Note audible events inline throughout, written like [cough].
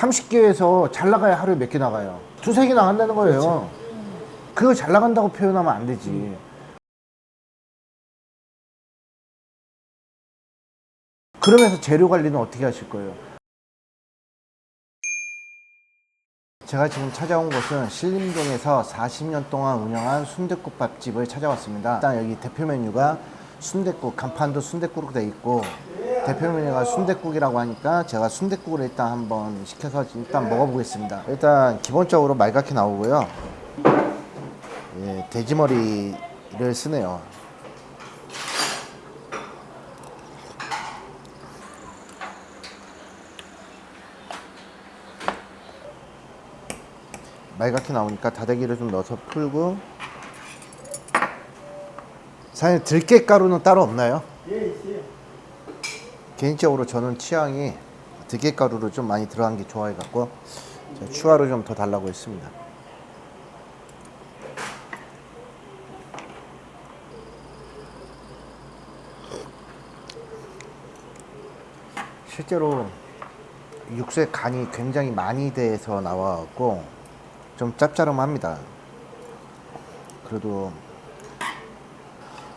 30개에서 잘 나가야 하루에 몇 개 나가요? 두세 개 나간다는 거예요. 그거 잘 나간다고 표현하면 안 되지. 그러면서 재료 관리는 어떻게 하실 거예요? 제가 지금 찾아온 곳은 신림동에서 40년 동안 운영한 순댓국밥집을 찾아왔습니다. 일단 여기 대표 메뉴가 순댓국, 간판도 순댓국으로 되어 있고 대표 메뉴가 순댓국이라고 하니까 제가 순댓국을 일단 한번 시켜서 일단 먹어보겠습니다. 일단 기본적으로 말갛게 나오고요. 예, 돼지머리를 쓰네요. 말갛게 나오니까 다대기를 좀 넣어서 풀고 사장님 들깨 가루는 따로 없나요? 개인적으로 저는 취향이 들깨 가루를 좀 많이 들어간 게 좋아해 갖고 제가 추가로 좀 더 달라고 했습니다. 실제로 육수에 간이 굉장히 많이 돼서 나와갖고 좀 짭짤합니다. 그래도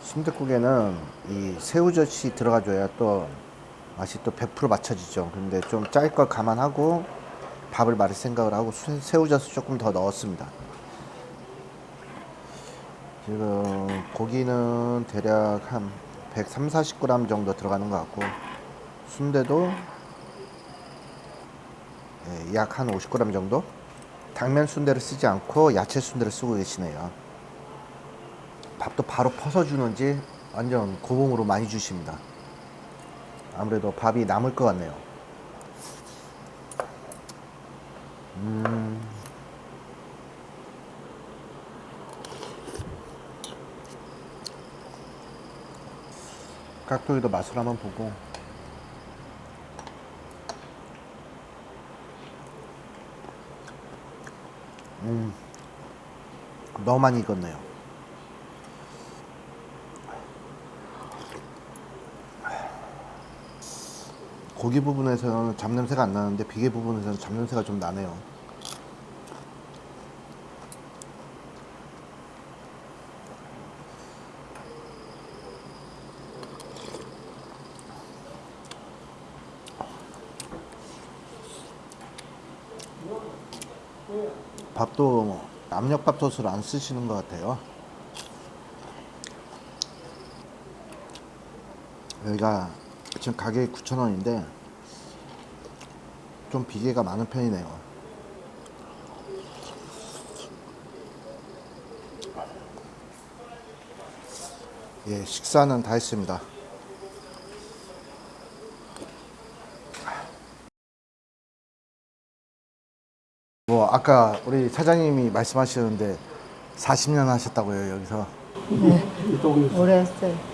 순댓국에는 이 새우젓이 들어가줘야 또 맛이 또 100% 맞춰지죠. 근데 좀 짤 걸 감안하고 밥을 말을 생각을 하고 수- 새우젓을 조금 더 넣었습니다. 지금 고기는 대략 한 130, 40g 정도 들어가는 것 같고 순대도 예, 약한 50g 정도? 당면 순대를 쓰지 않고 야채 순대를 쓰고 계시네요. 밥도 바로 퍼서 주는지 완전 고봉으로 많이 주십니다. 아무래도 밥이 남을 것 같네요. 음. 깍두기도 맛을 한번 보고 음 너무 많이 익었네요. 고기 부분에서는 잡냄새가 안 나는데 비계 부분에서는 잡냄새가 좀 나네요. 밥도 압력밥솥을 안 쓰시는 것 같아요. 여기가 지금 가격이 9,000원인데 좀 비계가 많은 편이네요. 예, 식사는 다 했습니다. 뭐 아까 우리 사장님이 말씀하시는데 40년 하셨다고요 여기서 이 동네에서. 오래 했어요.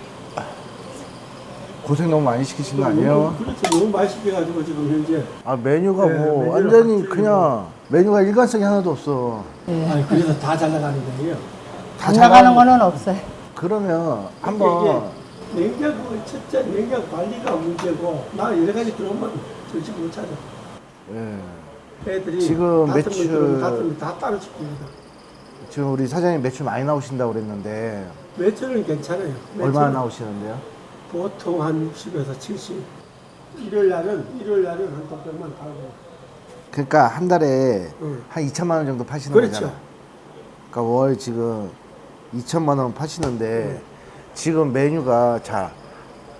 고생 너무 많이 시키신 거 아니에요? 그렇죠. 너무 맛있게가지고 지금 현재. 아 메뉴가 네, 뭐 메뉴를 완전히 그냥 메뉴가 일관성이 하나도 없어. 아니, 그래서 다 잘 나가는 거예요. 다안잘 나가는 나가는- 거는 없어요. 그러면 한번 이게 냉장고 첫째 냉장 관리가 문제고 나 여러 가지 들어오면 정신 못 차려. 예, 애들이 지금 다섯 매출- 들어오면 다섯 명다 따로 시킵니다. 지금 우리 사장님 매출 많이 나오신다고 그랬는데 매출은 괜찮아요. 얼마나 매출은 나오시는데요? 보통 한 60에서 70. 일요일 날은 일요일 날은 한 500만 팔고. 그러니까 한 달에 응. 한 2천만 원 정도 파시는 그렇죠. 거잖아요. 그러니까 월 지금 2천만 원 파시는데 지금 메뉴가 자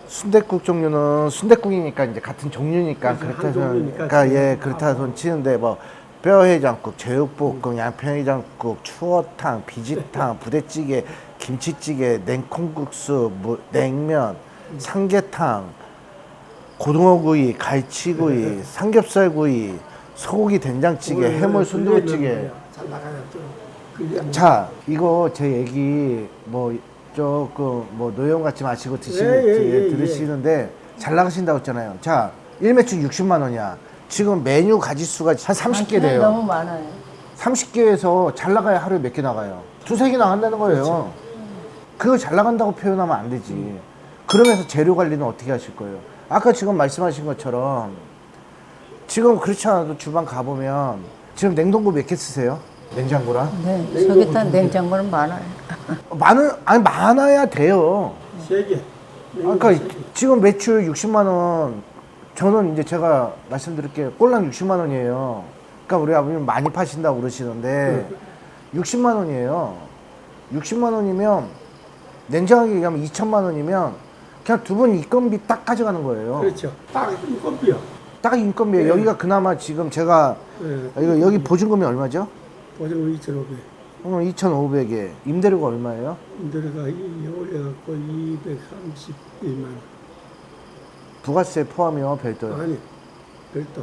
순댓국 종류는 순댓국이니까 이제 같은 종류니까. 그렇다 종류니까 그러니까 예 그렇다. 손 치는데 뭐 뼈해장국, 제육볶음, 양평해장국, 추어탕, 비지탕, 부대찌개, 김치찌개, 냉콩국수, 뭐, 냉면, 삼계탕, 고등어구이, 갈치구이, 삼겹살구이, 소고기 된장찌개, 해물 순두부찌개. 잘 자, 이거 제 얘기 뭐 조금 뭐 노용 같지 마시고 드시, 예, 예, 예, 예. 들으시는데 잘 나가신다고 했잖아요. 자, 1매출 60만 원이야. 지금 메뉴 가지수가 한 30개 많기는 돼요. 너무 많아요. 30개에서 잘 나가야 하루에 몇 개 나가요? 두세 개 나간다는 거예요. 그거잘 나간다고 표현하면 안 되지. 그러면서 재료 관리는 어떻게 하실 거예요? 아까 지금 말씀하신 것처럼 지금 그렇지 않아도 주방 가보면 지금 냉동고 몇 개 쓰세요? 냉장고랑? 네, 저기 다 냉장고는 많아요. 많은 아니 많아야 돼요. 세 개. 아, 그러니까 지금 매출 60만 원 저는 이제 제가 말씀드릴게요. 꼴랑 60만 원이에요. 그러니까 우리 아버님 많이 파신다고 그러시는데 60만 원이에요. 60만 원이면 냉정하게 얘기하면 2천만 원이면 그냥 두 분 인건비 딱 가져가는 거예요. 그렇죠. 딱 인건비요. 딱 인건비 네. 여기가 그나마 지금 제가 예. 이거 여기 보증금이 얼마죠? 보증금 2,500. 오늘 2,500에 임대료가 얼마예요? 인도가 올려갖고 231만 원. 부가세 포함이요 별도요. 아니, 별도.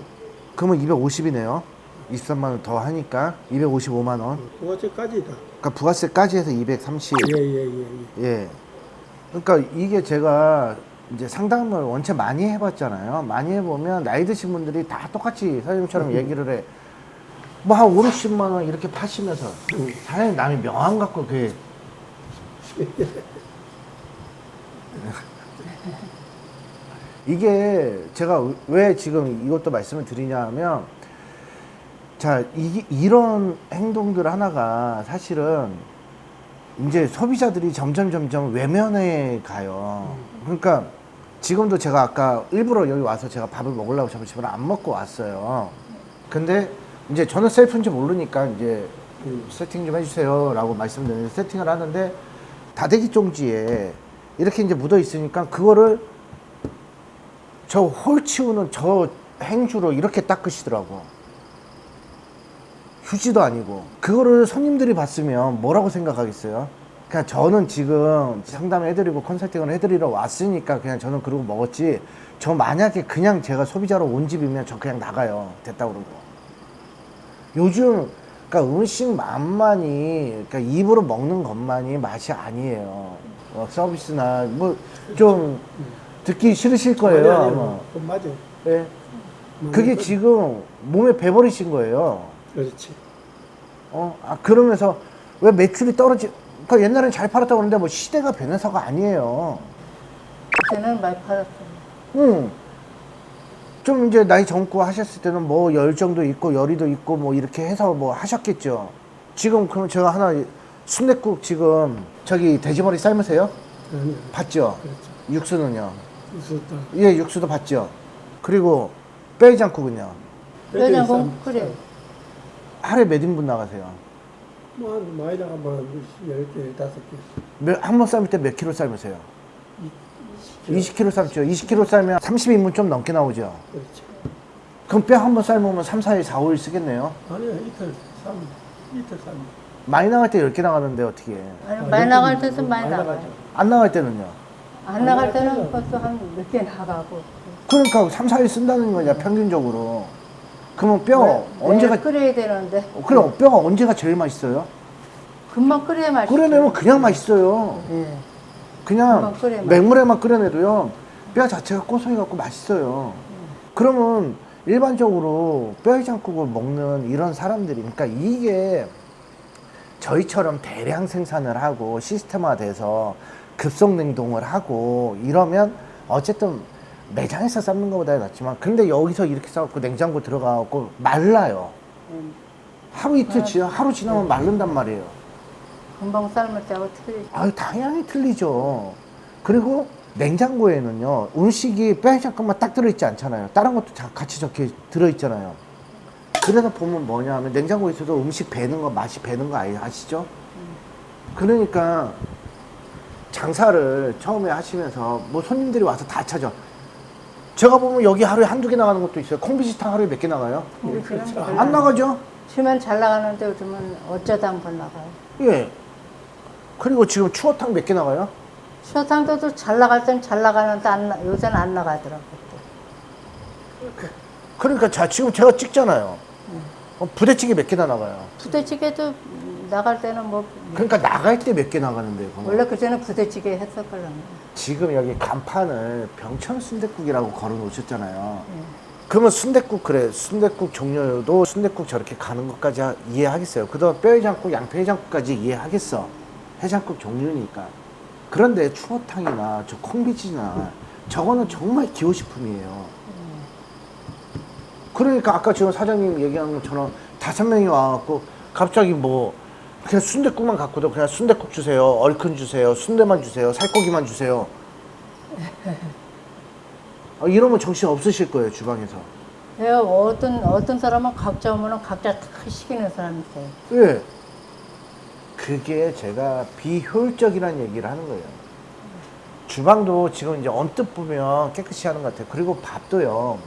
그러면 250이네요. 23만 원 더 하니까 255만 원. 부가세까지다. 그러니까 부가세까지 해서 230. 예, 예, 예, 예. 예. 그러니까 이게 제가 이제 상담을 원체 많이 해봤잖아요. 많이 해보면 나이 드신 분들이 다 똑같이 사장님처럼 얘기를 해. 뭐 한 5, 60만 원 이렇게 파시면서 사장님 남이 명함 갖고 그 [laughs] 이게 제가 왜 지금 이것도 말씀을 드리냐 하면 자, 이, 이런 행동들 하나가 사실은 이제 소비자들이 점점 점점 외면해 가요. 그러니까 지금도 제가 아까 일부러 여기 와서 제가 밥을 먹으려고 점심을 안 먹고 왔어요. 근데 이제 저는 셀프인지 모르니까 이제 세팅 좀 해주세요라고 말씀드리는데 세팅을 하는데 다대기 종지에 이렇게 이제 묻어 있으니까 그거를 저 홀 치우는 저 행주로 이렇게 닦으시더라고. 휴지도 아니고. 그거를 손님들이 봤으면 뭐라고 생각하겠어요? 그냥 저는 지금 상담을 해드리고 컨설팅을 해드리러 왔으니까 그냥 저는 그러고 먹었지. 저 만약에 그냥 제가 소비자로 온 집이면 저 그냥 나가요. 됐다 그러고. 요즘 그러니까 음식 맛만이 그러니까 입으로 먹는 것만이 맛이 아니에요. 어, 서비스나 뭐 좀 듣기 싫으실 거예요 아니, 아니, 아마. 그건 맞아. 예. 그게 지금 몸에 배버리신 거예요 그렇지. 어, 아, 그러면서 왜 매출이 떨어지, 그러니까 옛날엔 잘 팔았다고 그러는데 뭐 시대가 변해서가 아니에요. 그때는 많이 팔았어요. 응. 좀 이제 나이 젊고 하셨을 때는 뭐 열정도 있고 열의도 있고 뭐 이렇게 해서 뭐 하셨겠죠. 지금 그럼 제가 하나 순댓국 지금 저기 돼지머리 삶으세요? 아니, 봤죠? 그렇죠. 육수는요? 있었다. 예, 육수도 봤죠? 그리고 뼈해장국은요? 뼈장국 그래. 하루에 몇 인분 나가세요? 뭐, 한 많이 나가면 10개, 5개. 한번 삶을 때 몇 킬로 삶으세요? 20kg 삶죠. 20kg 삶면 30인분 좀 넘게 나오죠. 그렇지. 그럼 뼈 한 번 삶으면 3, 4일, 4, 5일 쓰겠네요. 아니야, 이틀, 3, 이틀, 3. 많이 나갈 때 10개 나가는데 어떻게 해? 아니, 많이 나갈 때는 많이 나가요. 안 나갈 때는요? 안 나갈 때는 그것도 한몇 개 나가고. 그러니까 3, 4일 쓴다는 거냐, 평균적으로. 그러면 뼈 네, 언제가, 끓여야 되는데 어, 그럼 뼈가 언제가 제일 맛있어요? 금방 끓여야 맛있어. 끓여내면 그냥 맛있어요. 예. 그냥 금방 끓여야 맹물에만 끓여내도요, 뼈 자체가 고소해갖고 맛있어요. 그러면 일반적으로 뼈해장국을 먹는 이런 사람들이, 그러니까 이게 저희처럼 대량 생산을 하고 시스템화돼서 급속 냉동을 하고 이러면 어쨌든 매장에서 삶는 것보다 낫지만 근데 여기서 이렇게 싸갖고 냉장고 들어가갖고 말라요. 음. 하루 이틀 지나 하루 지나면 마른단 말이에요. 금방 삶을 때하고 틀리지. 아유 당연히 틀리죠. 그리고 냉장고에는요 음식이 뼈해장국만 딱 들어있지 않잖아요. 다른 것도 다 같이 적혀 들어있잖아요. 그래서 보면 뭐냐면 냉장고에서도 음식 배는 거 맛이 배는 거 아시- 아시죠? 그러니까 장사를 처음에 하시면서 뭐 손님들이 와서 다 찾아. 제가 보면 여기 하루에 한두 개 나가는 것도 있어요. 콩비지탕 하루에 몇 개 나가요? 그렇죠. 안 나가죠? 주면 잘 나가는데 요즘은 어쩌다 한 번 나가요. 예. 그리고 지금 추어탕 몇 개 나가요? 쇼탕도 잘 나갈 땐 잘 나가는데 안 나, 요새는 안 나가더라고. 또. 그러니까 자 지금 제가 찍잖아요. 어, 부대찌개 몇 개나 나가요. 부대찌개도 나갈 때는 뭐 그러니까 나갈 때 몇 개 나가는데요. 그러면. 원래 그전에 부대찌개 했었거든요. 지금 여기 간판을 병천 순댓국이라고 걸어 놓으셨잖아요. 그러면 순댓국 그래 순댓국 종류도 순댓국 저렇게 가는 것까지 하- 이해하겠어요. 그다음 뼈해장국, 양폐해장국까지 이해하겠어. 해장국 종류니까. 그런데 추어탕이나 저 콩비지나 저거는 정말 기호식품이에요. 그러니까 아까 지금 사장님 얘기한 것처럼 다섯 명이 와갖고 갑자기 뭐 그냥 순대국만 갖고도 그냥 순대국 주세요, 얼큰 주세요, 순대만 주세요, 살코기만 주세요. 아, 이러면 정신 없으실 거예요 주방에서. 내가 어떤 어떤 사람은 각자 오면은 각자 다 시키는 사람이 있어요. 예. 그게 제가 비효율적이라는 얘기를 하는 거예요. 주방도 지금 이제 언뜻 보면 깨끗이 하는 것 같아요. 그리고 밥도요.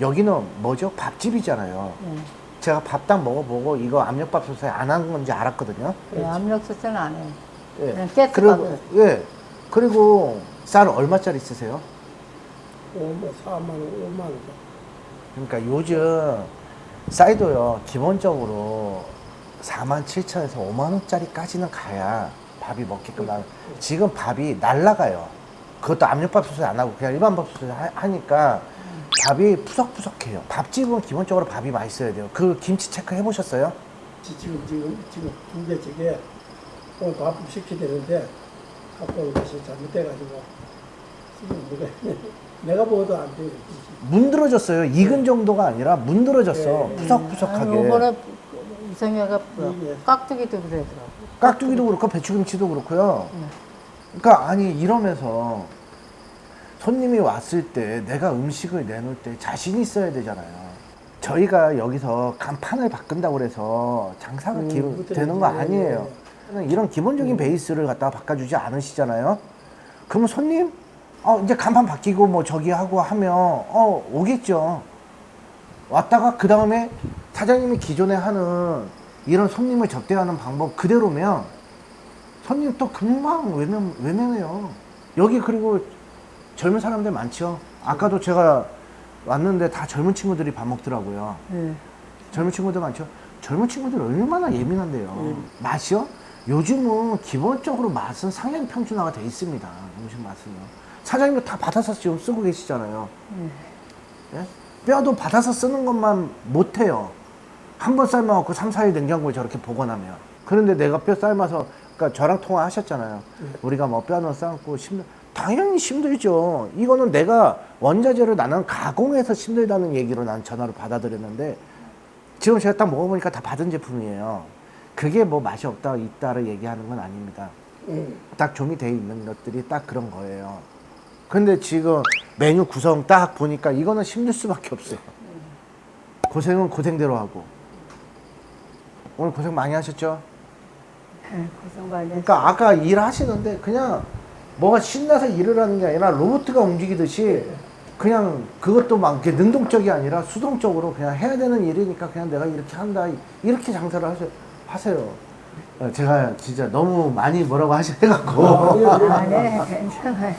여기는 뭐죠? 밥집이잖아요. 예. 제가 밥딱 먹어보고 이거 압력밥솥에 안 한 건지 알았거든요. 예, 압력솥은 안 해요. 예. 그냥 가스밥을. 그리고, 예. 그리고 쌀 얼마짜리 쓰세요? 5만, 4만 원, 5만 원. 그러니까 요즘 쌀도요 기본적으로 4만 7천에서 5만 원짜리까지는 가야 밥이 먹게끔 나 지금 밥이 날라가요 그것도 압력밥솥에 안 하고 그냥 일반 밥솥에 하- 하니까 밥이 푸석푸석해요 밥집은 기본적으로 밥이 맛있어야 돼요 그 김치 체크 해보셨어요? 지- 지금, 지금, 지금 두개 저게 오늘 밥 시켜야 되는데 갖고 온 것이 잘못돼가지고 지금 뭐가 [laughs] 내가 먹어도 안 돼요. 문드러졌어요 익은 정도가 아니라 문드러졌어 네. 아니, 푸석푸석하게 요번에 이성애가 이게- 깍두기도 그러더라고. 깍두기도 그렇고 배추김치도 그렇고요. 그러니까 아니 이러면서 손님이 왔을 때 내가 음식을 내놓을 때 자신 있어야 되잖아요. 저희가 여기서 간판을 바꾼다고 그래서 장사가 음, 기- 되는 거 네, 아니에요. 이런 기본적인 음. 베이스를 갖다가 바꿔주지 않으시잖아요. 그러면 손님, 어, 이제 간판 바뀌고 뭐 저기 하고 하면, 어, 오겠죠. 왔다가 그 다음에 사장님이 기존에 하는 이런 손님을 접대하는 방법 그대로면 손님 또 금방 외면, 외면해요. 여기 그리고 젊은 사람들 많죠. 아까도 제가 왔는데 다 젊은 친구들이 밥 먹더라고요. 예. 젊은 친구들 많죠. 젊은 친구들 얼마나 예민한데요. 음. 맛이요? 요즘은 기본적으로 맛은 상향 평준화가 돼 있습니다. 음식 맛은요. 사장님도 다 받아서 지금 쓰고 계시잖아요. 예? 뼈도 받아서 쓰는 것만 못해요. 한 번 삶아갖고 3, 4일 냉장고에 저렇게 보관하면. 그런데 내가 뼈 삶아서, 그러니까 저랑 통화하셨잖아요. 우리가 뭐 뼈는 삶고 힘들, 당연히 힘들죠. 이거는 내가 원자재를 나는 가공해서 힘들다는 얘기로 난 전화를 받아들였는데, 지금 제가 딱 먹어보니까 다 받은 제품이에요. 그게 뭐 맛이 없다, 있다를 얘기하는 건 아닙니다. 응. 딱 조미되어 있는 것들이 딱 그런 거예요. 근데 지금 메뉴 구성 딱 보니까 이거는 힘들 수밖에 없어요. 고생은 고생대로 하고. 오늘 고생 많이 하셨죠? 예, 고생 많이 했어요. 그러니까 아까 일하시는데 그냥 뭐가 신나서 일을 하는 게 아니라 로봇가 움직이듯이 그냥 그것도 막 능동적이 아니라 수동적으로 그냥 해야 되는 일이니까 그냥 내가 이렇게 한다 이렇게 장사를 하셔, 하세요. 어, 제가 진짜 너무 많이 뭐라고 하셔갖고 아니, [laughs] 괜찮아요.